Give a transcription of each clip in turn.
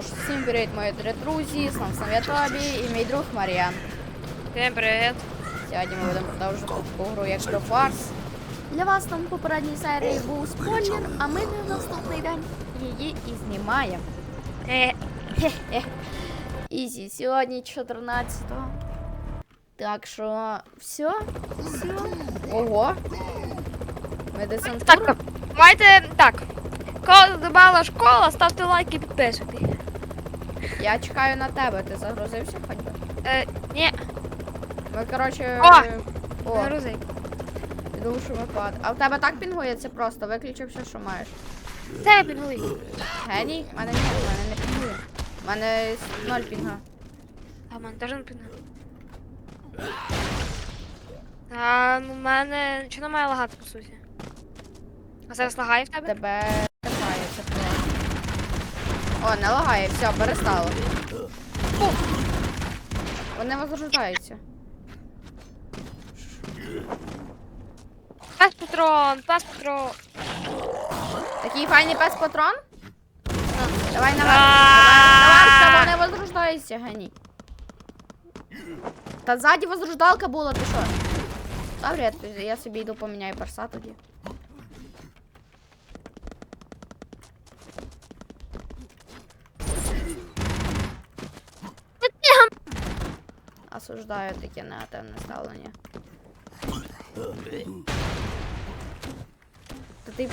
Всім привіт, мої три друзі, я Тобі і мій друг Маріан. Всем привет. Сьогодні ми будемо продовжувати таку гру, як The Farce. Для вас там в попередній серії був спойлер, а ми на наступний день її і знімаємо. Э, Ізі, сьогодні 14-го. Так що, все, все. Ого. Медицинтура. Так, давайте так. Коли добавила школа, ставте лайк і підписуйтесь. Я чекаю на тебе, ти загрузився хоч? Е, ні, Ми, коротше. О! О, не грузи. я думав, що ми пад. А в тебе так пінгує, це просто виключив все, що маєш. Це підгули. Геній? В мене ні, в мене не пінгує. В мене ноль пінга. А в мене теж не підгули. А ну, в мене нічого не має лагати, по суті. А зараз лагає в тебе? Тебе. О, не лагає, все, перестало. Фу. Вони возрождаються. Пес патрон, пес патрон. Такий файний пес патрон? Давай наверх. Давай, все, вони возрождаються, геній. Та ззаді возрождалка була, ти що? Добре, я, собі йду поміняю перса тоді. Осуждаю таке негативне ставлення. Та ти.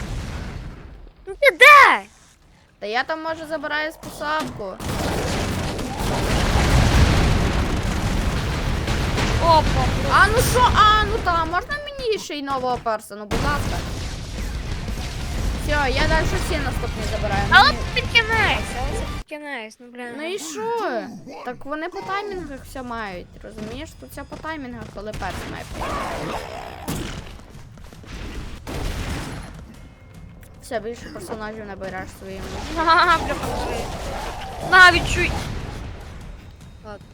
Ну ти де? Та я там може забираю способку. Опа. А ну що, а ну та, можна мені ще й нового перса, ну будь ласка. Все, я далі всі наступні забираю. Але Мені- але це під кінець, ну блін. Ну і що? Так вони по таймінгах все мають, розумієш? Тут все по таймінгах, коли перс має прийти. Все, більше персонажів не береш своїми. Ага, бля, положи. На, відчуй. Ладно.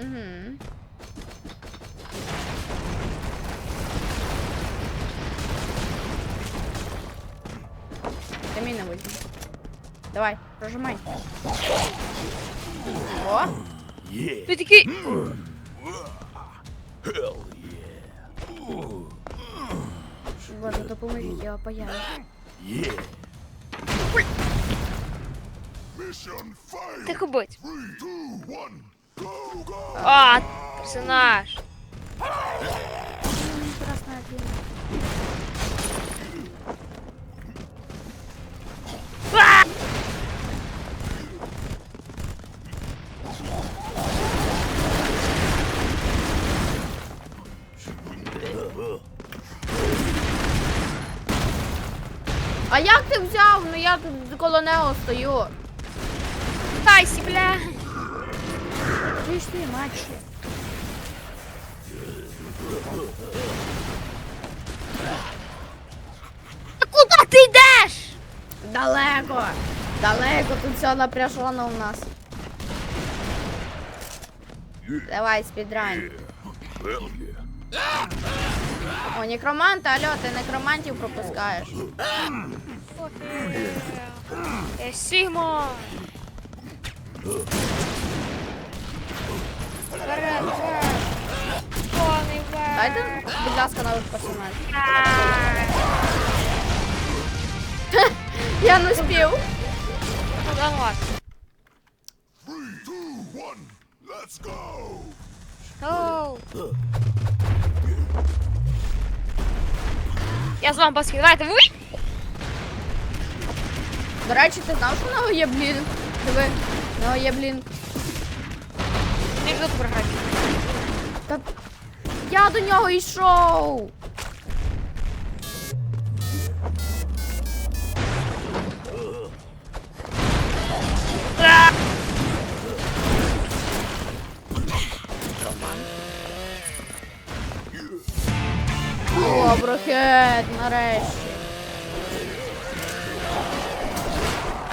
Угу. Ти мій не візьми. Давай, прожимай. О, Ти такий. боже, допоможіть, я опаяю. Mission failed. Тихо будь. Three, two, one, go, go. А, персонаж. Красна діна. А як ти взяв? Ну я тут коло нього стою. Тайсі, бля. Ти, матчі. Та куди ти йдеш? Далеко. Далеко, тут все напряжено у нас. Давай, спідрань. О, некромант, алло, ти некромантів пропускаєш. Е, Сігмо. Вперед, вперед. Повний вперед. Дайте, будь ласка, нових персонажів. Я не спів. Ну, да ладно. Let's go. Оу. Я з вами баски. Давайте ви. До речі, ти знав, що в нього є блін? Диви, в нього є блін. Не тут програти. Та я до нього йшов. О, брохет, нарешті.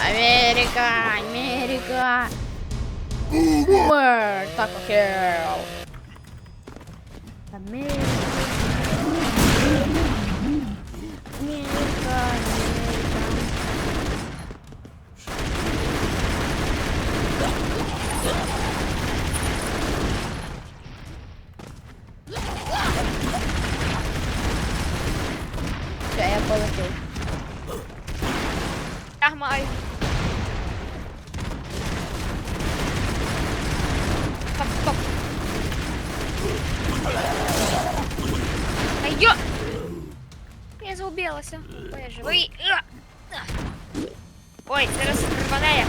Америка, Америка. Бумер, так окей. Америка. Америка, Америка. я полетів. Тягмай. Стоп, стоп. Айо! Я заубилася. Ой, я живий. Ой, зараз рване.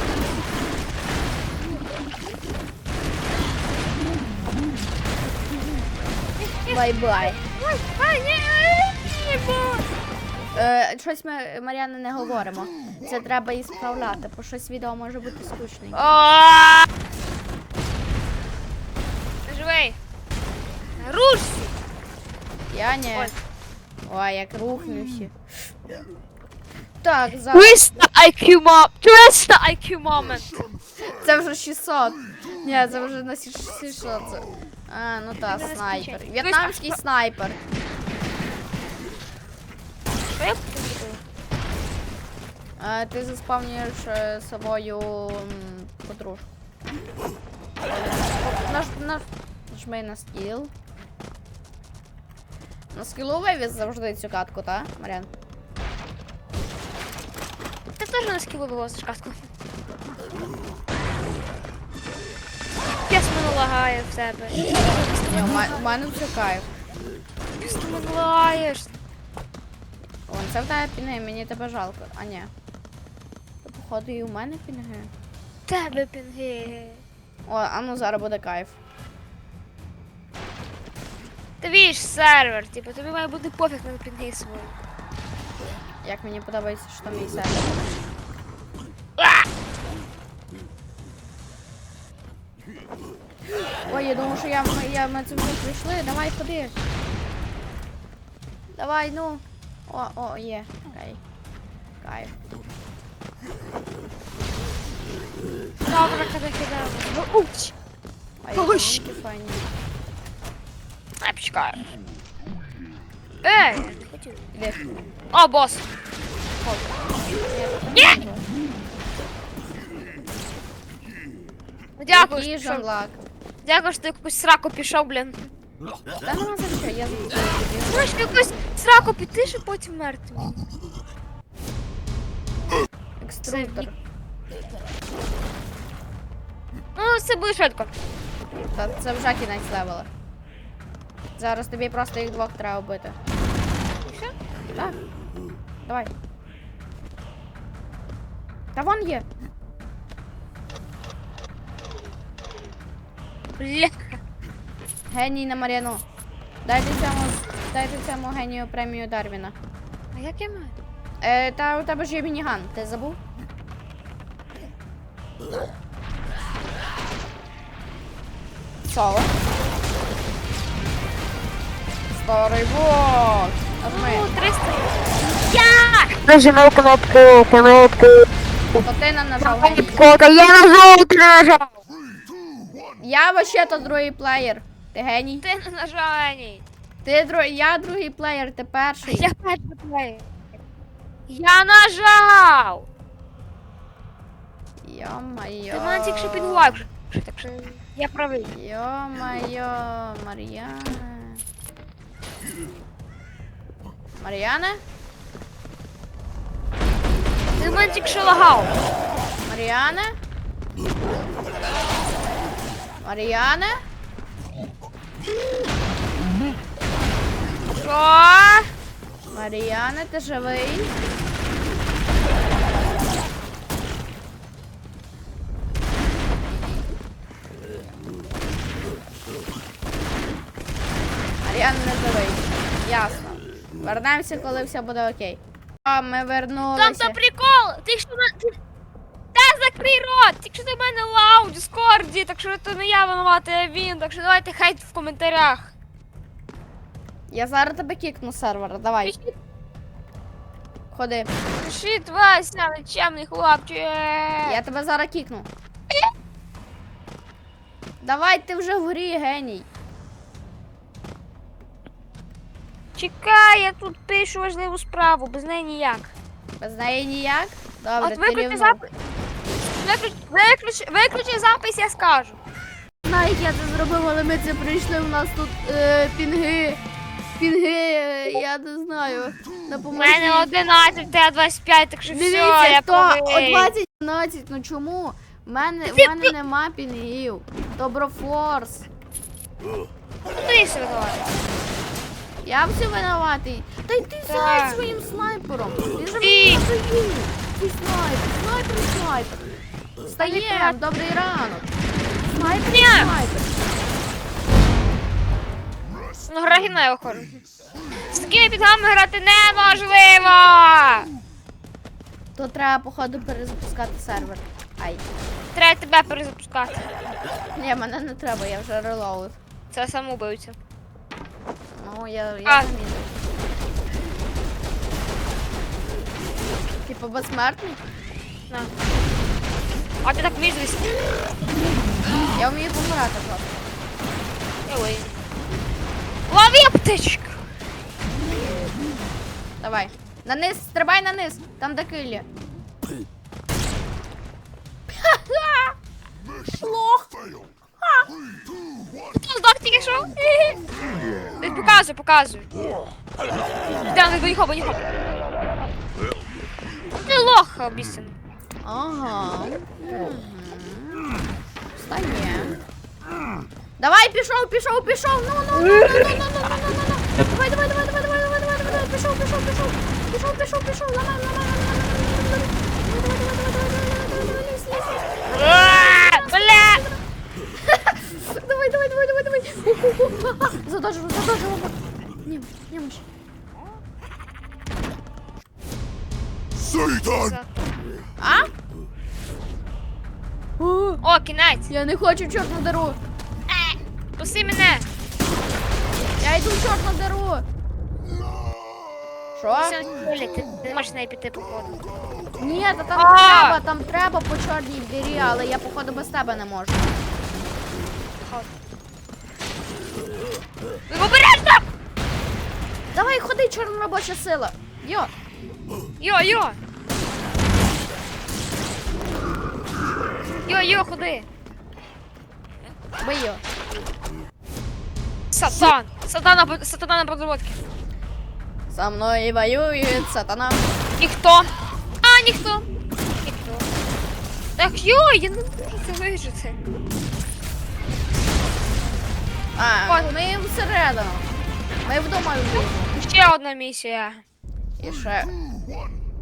Бай-бай. Бай-бай. Е, щось ми, Мар'яна, не говоримо. Це треба і справляти, бо щось відео може бути скучним. А! Живий. Рушся! Я не. Ой. Як рухнувся. Так, зараз. 300 IQ мом. 300 IQ момент. Це вже 600. Ні, це вже на 600. це- А, ну та, снайпер. В'єтнамський снайпер. Я зробив? А, ти заспавнюєш е, собою м, подружку. Наж, наж, нажми на скіл. На скілу вивіз завжди цю катку, та, Маріан? Ти теж на скілу вивозиш каску. П'єс мене лагає в себе. Ні, у мене все кайф. Ти мене лагаєш. Це в тебе пінги, мені тебе жалко. А ні. То, походу і у мене пінги. Тебе пінги. О, а ну зараз буде кайф. Тобі ж сервер, типу, тобі має бути пофіг на пінги свої. Як мені подобається, що там мій сервер. Ой, я думав, що я, я, ми це вже прийшли. Давай ходи. Давай, ну. О, о, є. Кайф. Кайф. Добре, коли кидав. Уч! А я Ой. думаю, файні. А, почекаю. Ей, я не хотів. Іди. О, бос! Ні! Ну, Дякую, Який що, жанлак. дякую, що ти в якусь сраку пішов, блін. Та нема за що, я Можеш в якусь сраку піти, щоб потім мертвий. Екструдер. Ну, це буде швидко. Та це вже кінець левела. Зараз тобі просто їх двох треба вбити. Все? Так. Давай. Та вон є. Бляха. Геній на Маріану. Дайте цьому, дайте цьому генію премію Дарвіна. А як я маю? Е, та у тебе ж є мініган, ти забув? Соло. Старий бот! Нажми. Ну, 300. Як? Нажимай кнопку, кнопку. То ти нам нажав геній. Я нажал, ты нажал. Я вообще то другий плеєр. Ти геній. Ти не нажаний. Ти дру... я другий плеєр, ти перший. Я перший плеєр. Я нажав! Йо-майо. Ти мене тільки що підлайк. Так що я правий. Йо-майо, Мар'яне. Мар'яне? Ти мене тільки що лагав. Мар'яне? Мар'яне? Що? Мар'яне, ти живий? Мар'яне не живий. Ясно. Вернемося, коли все буде окей. А, ми вернулися. Там вернулися. то прикол! Ти що рот! Тільки в мене лав у Дискорді, так що то не я винуватий, а він. Так що давайте хейт в коментарях. Я зараз тебе кікну з сервера, давай, Пишіть, ходи. пишіть Вася, нечемний хлопчик. Я тебе зараз кікну. Давай, ти вже в грі, геній. Чекай, я тут пишу важливу справу, без неї ніяк. Без неї ніяк? Добре, От ти виключи рівно. запис. Виключ, виключ, виключи запис, я скажу. Знаю, як я це зробив, але ми це прийшли, у нас тут е, пінги. Пінги, е, я не знаю. У мене 11, тебе 25, так що все, Дивіться, я хто? правий. О 20, 12, ну чому? У мене, в мене нема пінгів. Доброфорс. Ти все винуватий. Я все винуватий. Та й ти Так. своїм снайпером. Ти. мені. Ти снайпер, снайпер, снайпер. Встаєм, так. добрий ранок. Снайпер, Ні. снайпер. Ну, гра гімнає охорона. З такими підгами грати неможливо! То треба, походу, перезапускати сервер. Ай. Треба тебе перезапускати. Ні, мене не треба, я вже релоуд. Це самоубивця. Ну, я, я А. замітив. Типу безсмертний? На. А ти так звісти? Я вмію помирати просто. Ой. Лови аптечку! Давай. На низ, стрибай на низ. Там де киллі. Лох. Хто здох тільки що? Ти Показуй, показуй. Да, не виїхав, виїхав. Ти лох обіцяний. Ага. Мгм. Встає. Давай, пішов, пішов, пішов. Ну, ну, ну, ну, ну, ну, ну, ну, ну, ну. Давай, давай, давай, давай, давай, давай, давай, давай. Пішов, пішов, пішов. Пішов, пішов, пішов. Ламай, ламай, ламай, ламай, Бля! Давай, давай, давай, давай, давай. Задожу. Ні, ні, миш. Satan! А? О, О, кінець. я не хочу в чорну диру. Е, Пусти мене. Я йду в чорну диру. Що? Все, Оля, ти не можеш неї піти походу. Ні, та там А! треба, там треба по чорній дирі, але я походу без тебе не можу. Ну, обережно! Давай ходи, чорна робоча сила. Йо. Йо, йо! Йо, йо, ходи. Бий йо. Сатан! Сатана, сатана на подработке. Со мною воює сатана. Ніхто. А, ніхто. Ніхто. Так, йо, я не можу це вижити. А, Ой. ми всередину. Ми вдома вб'ємо. Ще одна місія. І ще.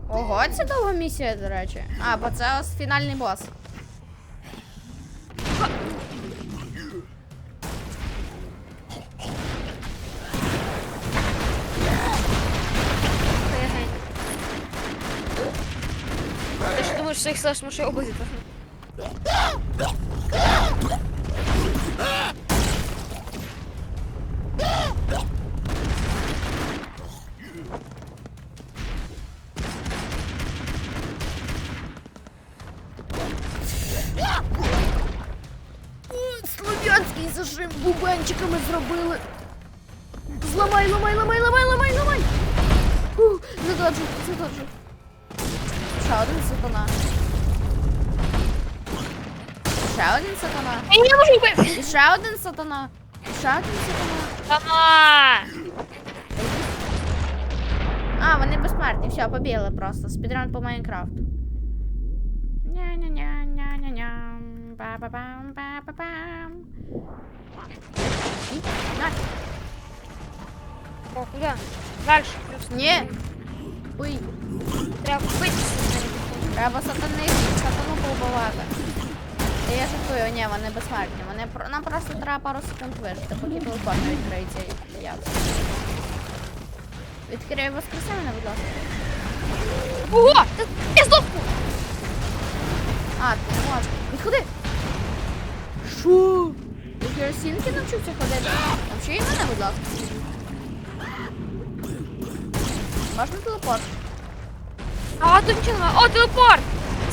Ого, це довга місія, до речі. А, бо це ось фінальний бос. Що їх слеш може обидві? Слов'янський зажим бубенчиками зробили. Зламай, ламай, ламай, ламай, ламай, ламай. Ух, Задоджу, задоджу. Ще один сатана. Ще один сатана. Я не можу вбити. І ще один сатана. І ще один сатана. Сама. А, вони безсмертні, все, побігли просто. Спідран по Майнкрафту. Ня-ня-ня-ня-ня-ня. Ба-ба-бам, ба-ба-бам. І, На, О, куди? Дальше. Просто. ні. Ой, Треба купитися. Треба сатани, сатану побивати. Та Я жартую, ні, вони безсмертні. Вони, про- нам просто треба пару секунд вижити, поки телефон відкриється і я. Відкрию воскреси мене, будь ласка. Ого! Я здохну! А, ти не можеш. Відходи. Шо? Ти керосинки навчився ходити? Навчи і мене, будь ласка. Можна телепорт? А, тут нічого немає. О, телепорт!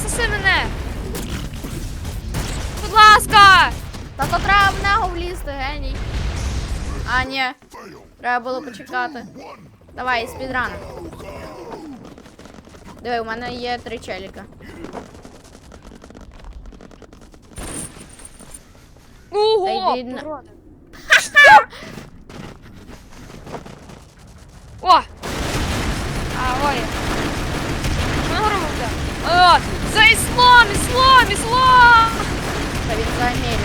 Соси мене! Будь ласка! Та то треба в нього влізти, геній. А, ні. Треба було почекати. Давай, спідран. Диви, у мене є три челіка. Ого! Та йди на- Ислам! Ислам! Столица Америки.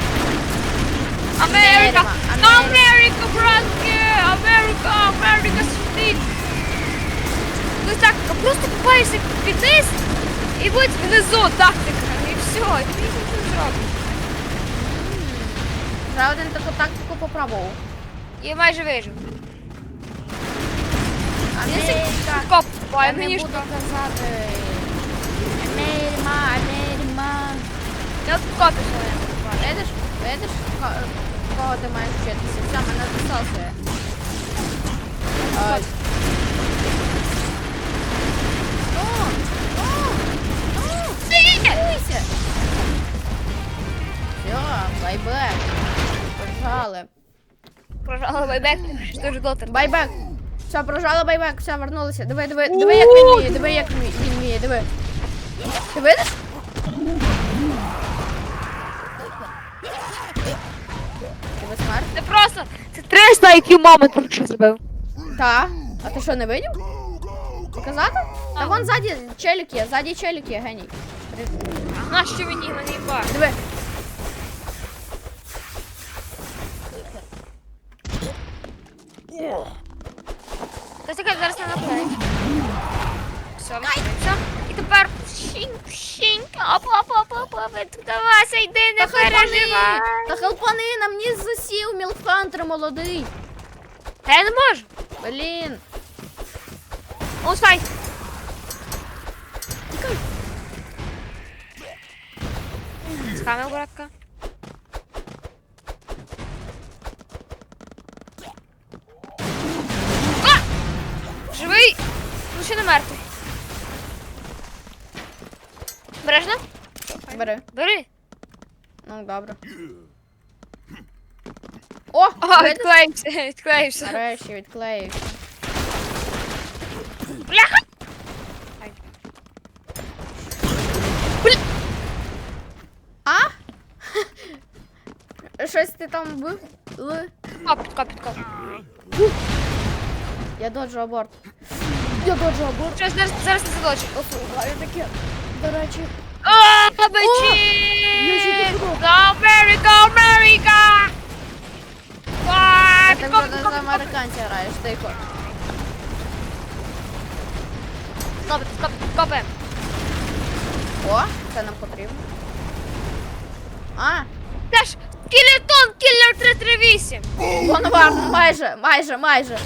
Америка! Америка, братки! Америка! Америка, святик! Ну так, просто купаешься в фитнес, и будет внизу тактика, и все, и ты ничего не робиш. Ще один таку тактику попробував. А я майже вижив. Америка. Коп, я не буду казати. Америка, Америка. Я от копі своє купаю. Видиш, видиш, кого ти маєш вчитися? Все, мене засосує. Дивися. Все, байбек. Прожали. Прожала байбек, що ж дотер. Байбек. Все, прожали байбек, все, вернулися. Диви, диви, диви, як він вміє, диви, як він вміє, диви. Ти видиш? Тебе смерть? Це просто, це 300 IQ тільки що забив. Та. А ти що, не видів? Показати? Та вон ззаді челік є, ззаді челік є, геній. А на що мені на бар? Диви. Та чекай, зараз не наплей. Все, все. І тепер пшінь, пшінь, оп, оп, оп, оп, оп, Вася, йди, не Та хелпани! переживай. Та хелпани, на мені засів мілфхантер молодий. Та я не можу. Блін. О, стай. Тікай. Скамив, братка. Бери. Бери. Ну, добре. О, Ага, видиш? відклеївся, відклеївся. Нарешті відклеївся. Бляха! Ай. А? Щось ти там вбив? Ли? Коп, підкоп, підкоп. Я доджу аборт. Я доджу аборт. Що, зараз, зараз не задочу. Послухаю таке. До речі. America, America! Ай, Ти за підкоп, граєш, тихо. підкоп, підкоп, підкопи. О, це нам потрібно. А, Це ж скелетон кілер 338. воно варно, майже, майже, майже.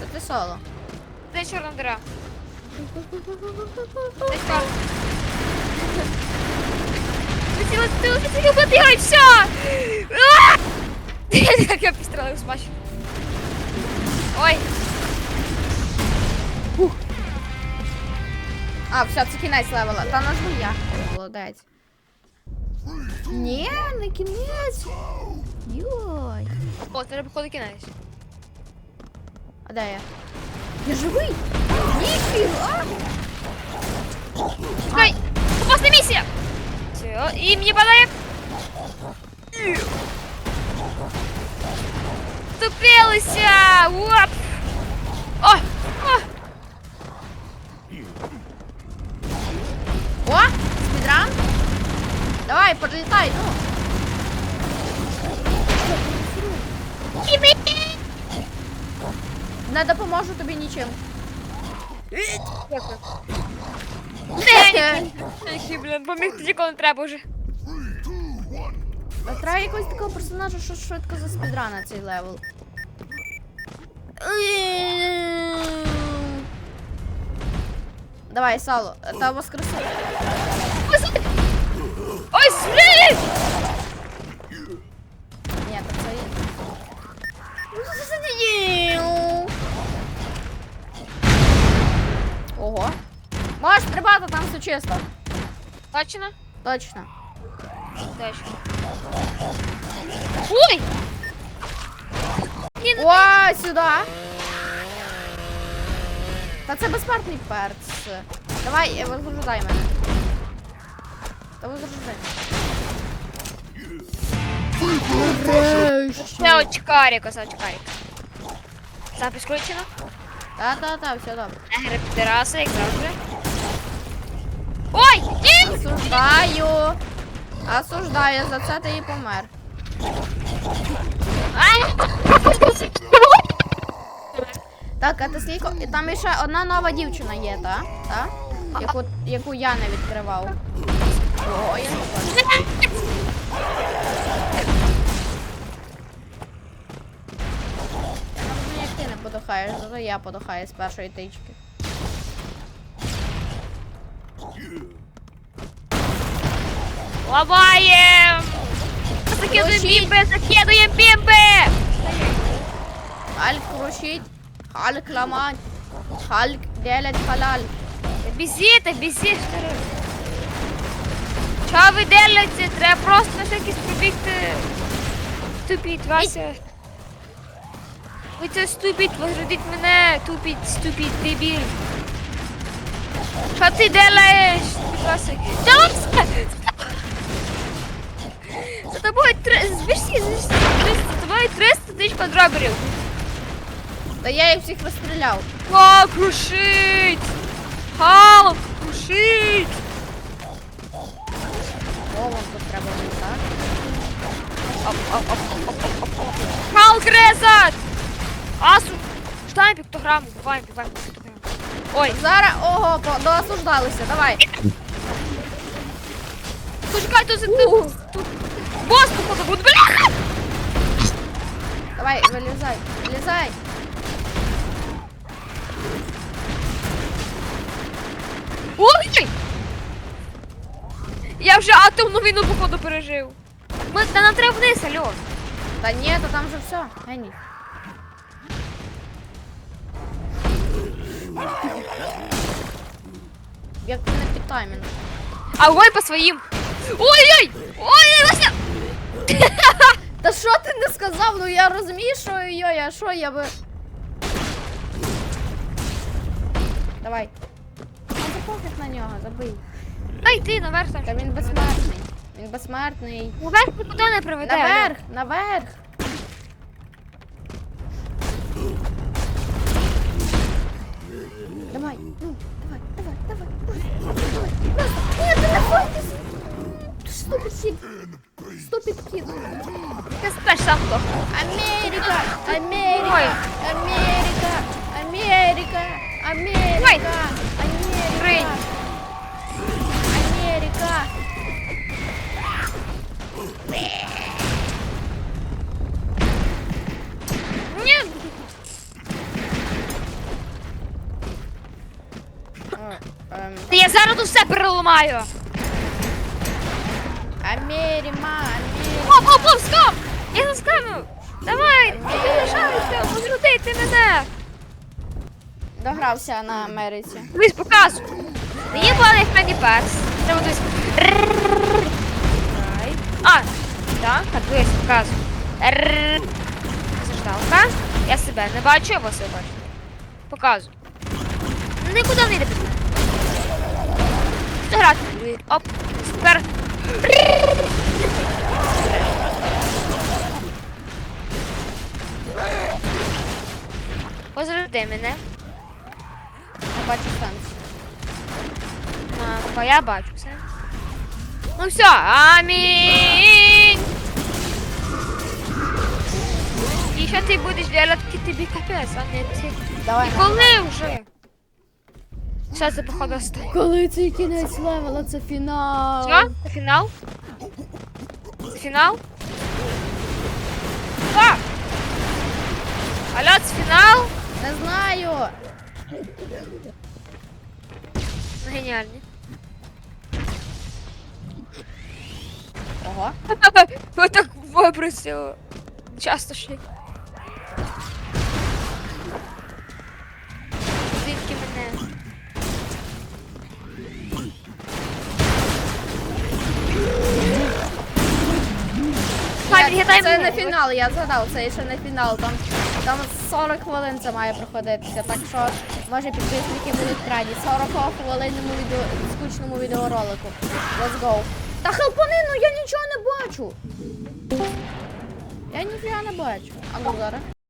Це ти соло. Це чорна дира. Це чорна. Хотіла ти хотіла все! Як я підстрелив смачно. Ой, А, все, це кінець левела. Та нажму я. Молодець. Ні, не кінець. Йой. о, це походу кінець. А де я? Я живий! Ніфіга! Чекай! Опасна місія! Все, і мені падає. Тупилися! Уап! О! О! О! Спідран? Давай, подлітай, ну. Не допоможу тобі нічим. Дякую. Блін, поміг тоді, коли треба вже. А Треба якогось такого персонажа, що швидко за спідрана цей левел. Давай, Сало, та воскреси. Ой, сюди! Ого. Можеш стрибати, там все чисто. Точно? Точно. Точно. Ой! Ні, ну О, сюди. Та це безсмертний перц. Давай, е, возрождай мене. Та возрождай. Це очкарик, ось очкарик. Запис включено. Та-та-та, все добре. Егри підераси, як завжди. Ой! Ні! Осуждаю. Осуждаю, за це ти і помер. Так, а ти скільки. І Там ще одна нова дівчина є, так? Та? Яку, яку я не відкривав. О, я не бачу. Подохаєш, зато я подохаю з першої тички. Ламаєм! Закидуємо бімби, закидуємо бімби! Хальк рушить, Хальк ламать, Хальк делать халаль. Бізіте, бізіть. Що ви делаєте? Треба просто на всякий пробігти. Тупіть, Вася. Ви це ступіть, возродіть мене, тупіть, ступіть, дебіль. Що ти делаєш? От це- За тобою три... Збіжся, за тобою 300 тисяч квадроберів. Та я їх всіх розстріляв. О, крушить! Халк, крушить! О, вам тут треба так. Халк резать! Асу! Читаємо піктограму, буваємо, буваємо піктограму. Ой, Зараз, ого, по- доосуждалися, давай. почекай, тут, тут, тут бос походу буде, бляха! Давай, вилізай, вилізай. Ой! Я вже атомну війну походу пережив. Ми, та нам треба вниз, алло. Та ні, то там же все. Гені. Як ти не під. А ой по своїм. Ой-ой! Ой! Та що ти не сказав? Ну я розумію, що йой, а що я би. Давай. Ну запохід на нього, забий. Ай, ти наверх. Та він безсмертний. Він безсмертний. Наверх нікуди не приведе. Наверх, наверх. Давай, ну, давай, давай, давай. давай, давай. Нет, ты находишься. Ступид кид. Ступид кид. Ти спеш сам хто. Америка, Америка, Америка, Америка, Америка, Рынь. Америка. Америка. Та Я зараз тут все переламаю. Америка, Америка. Оп, оп, оп, стоп! Я заскамив! Давай, ти лишайся, возродити мене! Догрався на Америці. Дивись, показуй. Мені плани в мені перс. Треба дивись. А, так, так, дивись, показуй. Заждалка. Я себе не бачу, я вас не бачу. Показуй. Нікуди не йде. Грати. Оп. Тепер. Возроди мене. Не бачу сенсу. А, я бачу все. Ну все, амінь. І що ти будеш делати тобі капець, а не ти. Давай. І коли вже? Що це походу останнє? Коли це кінець левела, це фінал. Що? Це фінал? Це фінал? А! Алло, це фінал? Не знаю. Ну, Геніальний. Ого. Ви так вибросило. Часто ще. Це мене. не фінал, я згадав, це ще не фінал. Там, там 40 хвилин це має проходитися. Так що, може підписники будуть раді. 40 хвилинному відео, скучному відеоролику. Let's go. Та хелпанину, я нічого не бачу. Я нічого не бачу. А ну зараз.